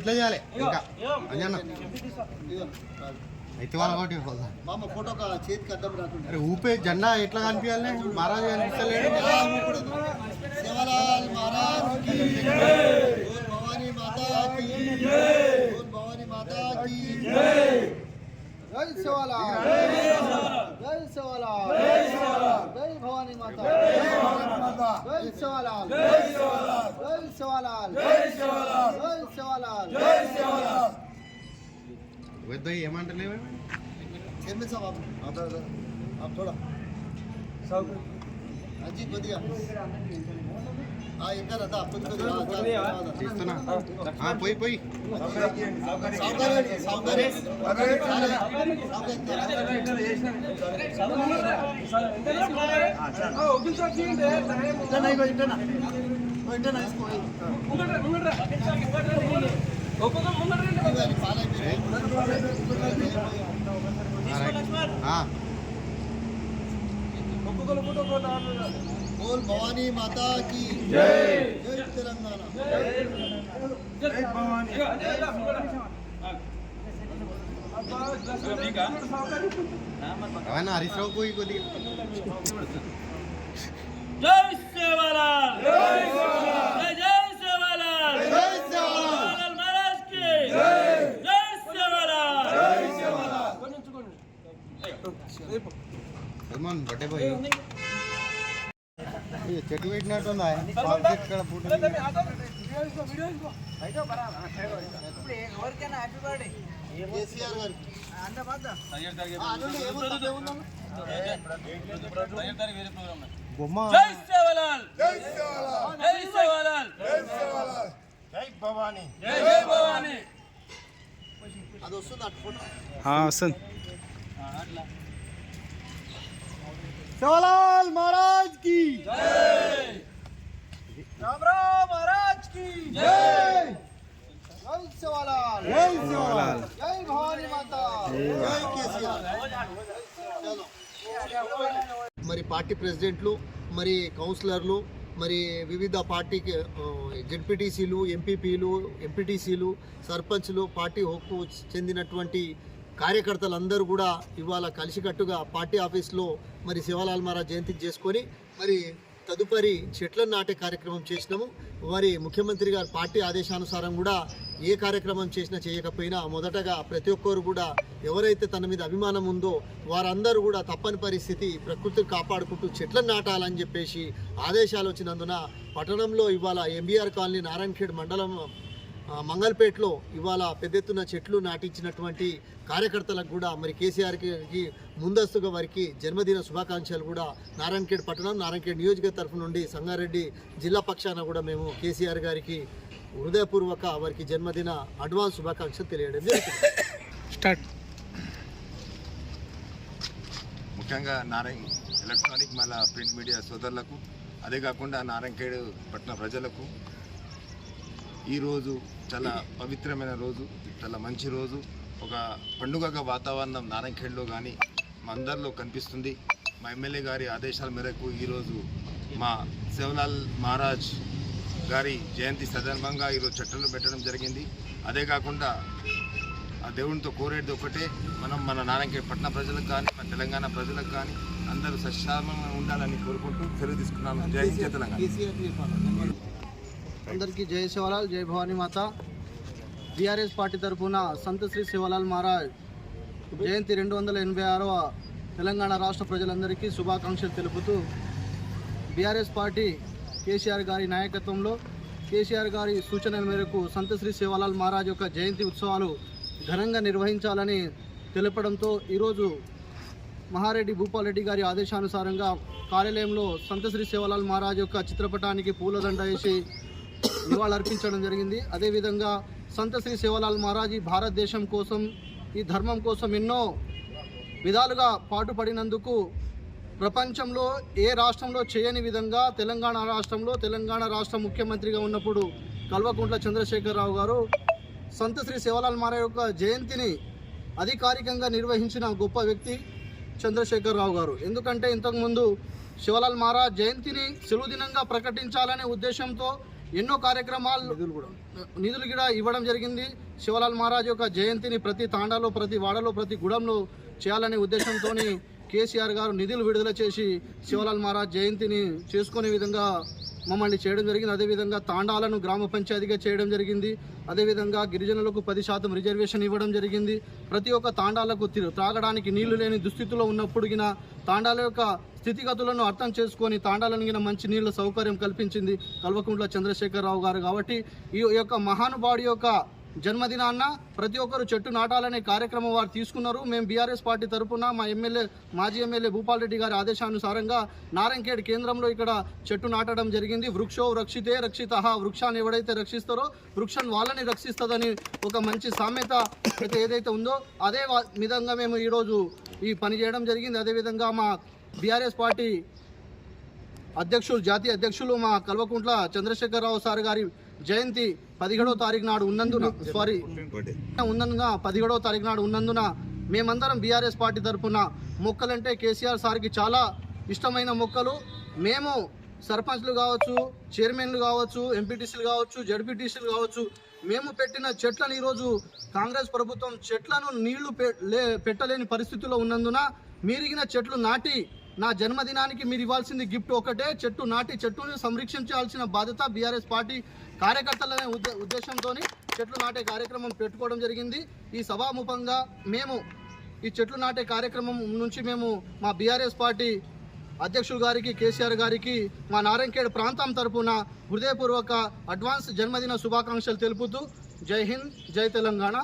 ఇట్లా చేయాలి ఇంకా అంజన్న అయితే వాళ్ళు ఒకటి మామ ఫోటో చేతికి అడ్డం రాకుండా అరే ఊపే జెండా ఎట్లా కనిపించాలి మహారాజు కనిపించలేడు శివలాల్ మహారాజ్ భవానీ మాతా భవానీ మాతా జై శివలాల్ జై శివలాల్ జై భవానీ మాతా జై శివలాల్ జై శివలాల్ జై శివలాల్ జై శివలాల్ జై శివలాల్ పెద్ద ఏమంటలేవు चेयरमैन साहब आप आप थोड़ा हाँ जी बढ़िया हाँ इधर आता आप खुद खुद చేస్తున్నా ఆ, పోయి పోయి सावधान सावधान नहीं भाई इतना इतना इसको हाँ। बोल भवानी माता की। जय। जय तेलंगाना। को ही को दिया जय सेवालाल जय। చెట్టు పెట్టినట్టుందా? ఇక్కడ ఎవరికైనా హ్యాపీ బర్త్డే కేసీఆర్ గారికి. బొమ్మ. జై సేవలాల్ జై సేవలాల్ జై సేవలాల్ జై సేవలాల్ జై భవానీ. జై జై భవానీ. అది వస్తుంది అటు ఫోటో. వస్తుంది. సేవలాల్ మహారాజ్. महाराज की మహారాజ్ కి जय जय सेवालाल जय सेवालाल जय भवानी माता जय केसीआर चलो మరి పార్టీ ప్రెసిడెంట్లు మరి కౌన్సిలర్లు మరి వివిధ పార్టీకి జెడ్పీటీసీలు ఎంపీపీలు ఎంపీటీసీలు సర్పంచ్లు పార్టీ హోకు చెందినటువంటి కార్యకర్తలందరూ కూడా ఇవాళ కలిసికట్టుగా పార్టీ ఆఫీస్లో మరి శివలాల్ మహారాజ్ జయంతి చేసుకొని మరి తదుపరి చెట్లను నాటే కార్యక్రమం చేసినాము. మరి ముఖ్యమంత్రి గారి పార్టీ ఆదేశానుసారం కూడా ఏ కార్యక్రమం చేసినా చేయకపోయినా మొదటగా ప్రతి ఒక్కరు కూడా ఎవరైతే తన మీద అభిమానం ఉందో వారందరూ కూడా తప్పని పరిస్థితి ప్రకృతిని కాపాడుకుంటూ చెట్లను నాటాలని చెప్పేసి ఆదేశాలు వచ్చినందున పట్టణంలో ఇవాళ ఎంబీఆర్ కాలనీ నారాయణఖేడ్ మండలం మంగళపేటలో ఇవాళ పెద్ద ఎత్తున చెట్లు నాటించినటువంటి కార్యకర్తలకు కూడా మరి కేసీఆర్కి ముందస్తుగా వారికి జన్మదిన శుభాకాంక్షలు కూడా నారాయణఖేడ్ పట్టణం నారాయణఖేడ్ నియోజకవర్గ తరఫు నుండి సంగారెడ్డి జిల్లా పక్షాన కూడా మేము కేసీఆర్ గారికి హృదయపూర్వక వారికి జన్మదిన అడ్వాన్స్ శుభాకాంక్షలు తెలియడం జరుగుతుంది. స్టార్ట్. ముఖ్యంగా నారాయణ ఎలక్ట్రానిక్ మళ్ళా ప్రింట్ మీడియా సోదరులకు అదే కాకుండా నారాయణఖేడ్ పట్టణ ప్రజలకు ఈరోజు చాలా పవిత్రమైన రోజు చాలా మంచి రోజు. ఒక పండుగగా వాతావరణం నారాయణఖేడ్లో కానీ మా అందరిలో కనిపిస్తుంది. మా ఎమ్మెల్యే గారి ఆదేశాల మేరకు ఈరోజు మా శివలాల్ మహారాజ్ గారి జయంతి సందర్భంగా ఈరోజు చట్టంలో పెట్టడం జరిగింది. అదే కాకుండా ఆ దేవునితో కోరేది ఒకటే మనం మన నారాయణఖేడ్ పట్టణ ప్రజలకు కానీ మన తెలంగాణ ప్రజలకు కానీ అందరూ సశ్రామంగా ఉండాలని కోరుకుంటూ తెలుగు తీసుకున్నాను. జై జై తెలంగాణ. అందరికీ జై శివలాల్ జై భవానీ మాత. బీఆర్ఎస్ పార్టీ తరఫున సంత శ్రీ శివలాల్ మహారాజ్ జయంతి రెండు వందల ఎనభై ఆరవ తెలంగాణ రాష్ట్ర ప్రజలందరికీ శుభాకాంక్షలు తెలుపుతూ బీఆర్ఎస్ పార్టీ కేసీఆర్ గారి నాయకత్వంలో కేసీఆర్ గారి సూచనల మేరకు సంత శ్రీ శివలాల్ మహారాజ్ యొక్క జయంతి ఉత్సవాలు ఘనంగా నిర్వహించాలని తెలపడంతో ఈరోజు మహారెడ్డి భూపాల్ గారి ఆదేశానుసారంగా కార్యాలయంలో సంతశ్రీ శివలాల్ మహారాజ్ యొక్క చిత్రపటానికి పూలదండ వేసి నివాళులర్పించడం జరిగింది. అదేవిధంగా సంత శ్రీ శివలాల్ మహారాజ్ ఈ భారతదేశం కోసం ఈ ధర్మం కోసం ఎన్నో విధాలుగా పాటుపడినందుకు ప్రపంచంలో ఏ రాష్ట్రంలో చేయని విధంగా తెలంగాణ రాష్ట్రంలో తెలంగాణ రాష్ట్ర ముఖ్యమంత్రిగా ఉన్నప్పుడు కల్వకుంట్ల చంద్రశేఖరరావు గారు సంత శ్రీ శివలాల్ మారా యొక్క జయంతిని అధికారికంగా నిర్వహించిన గొప్ప వ్యక్తి చంద్రశేఖరరావు గారు. ఎందుకంటే ఇంతకుముందు శివలాల్ మహారాజ్ జయంతిని సెలవు దినంగా ప్రకటించాలనే ఉద్దేశంతో ఎన్నో కార్యక్రమాలు నిధులు కూడా ఇవ్వడం జరిగింది. శివలాల్ మహారాజ్ యొక్క జయంతిని ప్రతి తాండాలో ప్రతి వాడలో ప్రతి గుడంలో చేయాలనే ఉద్దేశంతో కేసీఆర్ గారు నిధులు విడుదల చేసి శివలాల్ మహారాజ్ జయంతిని చేసుకునే విధంగా మమ్మల్ని చేయడం జరిగింది. అదేవిధంగా తాండాలను గ్రామ పంచాయతీగా చేయడం జరిగింది. అదేవిధంగా గిరిజనులకు పది శాతం రిజర్వేషన్ ఇవ్వడం జరిగింది. ప్రతి ఒక్క తాండాలకు త్రాగడానికి నీళ్ళు లేని దుస్థితిలో ఉన్నప్పుడు తాండాల యొక్క స్థితిగతులను అర్థం చేసుకొని తాండాలనిగిన మంచి నీళ్ళ సౌకర్యం కల్పించింది కల్వకుంట్ల చంద్రశేఖరరావు గారు కాబట్టి ఈ యొక్క మహానుభావుడి యొక్క జన్మదినాన్న ప్రతి ఒక్కరు చెట్టు నాటాలనే కార్యక్రమం వారు తీసుకున్నారు. మేము బీఆర్ఎస్ పార్టీ తరఫున మా ఎమ్మెల్యే మాజీ ఎమ్మెల్యే భూపాల్ రెడ్డి గారి ఆదేశానుసారంగా నారంకేడ్ కేంద్రంలో ఇక్కడ చెట్టు నాటడం జరిగింది. వృక్షో రక్షితే రక్షిత వృక్షాన్ని ఎవడైతే రక్షిస్తారో వృక్షం వాళ్ళని రక్షిస్తుందని ఒక మంచి సామెత అయితే ఏదైతే ఉందో అదే విధంగా మేము ఈరోజు ఈ పని చేయడం జరిగింది. అదేవిధంగా మా బీఆర్ఎస్ పార్టీ అధ్యక్షులు జాతీయ అధ్యక్షులు మా కల్వకుంట్ల చంద్రశేఖరరావు సార్ గారి జయంతి పదిహేడవ తారీఖు నాడు ఉన్నందున సారీ ఉన్నందున పదిహేడవ తారీఖు నాడు ఉన్నందున మేమందరం బీఆర్ఎస్ పార్టీ తరఫున మొక్కలంటే కేసీఆర్ సార్కి చాలా ఇష్టమైన మొక్కలు. మేము సర్పంచ్లు కావచ్చు చైర్మన్లు కావచ్చు ఎంపీటీసీలు కావచ్చు జడ్పీటీసీలు కావచ్చు మేము పెట్టిన చెట్లను ఈరోజు కాంగ్రెస్ ప్రభుత్వం చెట్లను నీళ్ళు పె- లే- పెట్టలేని పరిస్థితిలో ఉన్నందున మీరిగిన చెట్లు నాటి నా జన్మదినానికి మీరు ఇవ్వాల్సింది గిఫ్ట్ ఒకటే. చెట్టు నాటి చెట్టుని సంరక్షించాల్సిన బాధ్యత బీఆర్ఎస్ పార్టీ కార్యకర్తలనే ఉద్దే ఉద్దేశంతో చెట్లు నాటే కార్యక్రమం పెట్టుకోవడం జరిగింది. ఈ సభాముఖంగా మేము ఈ చెట్లు నాటే కార్యక్రమం నుంచి మేము మా బీఆర్ఎస్ పార్టీ అధ్యక్షుడు గారికి కేసీఆర్ గారికి మా నారాయణఖేడ్ ప్రాంతం తరపున హృదయపూర్వక అడ్వాన్స్ జన్మదిన శుభాకాంక్షలు తెలుపుతూ జై హింద్ జై తెలంగాణ.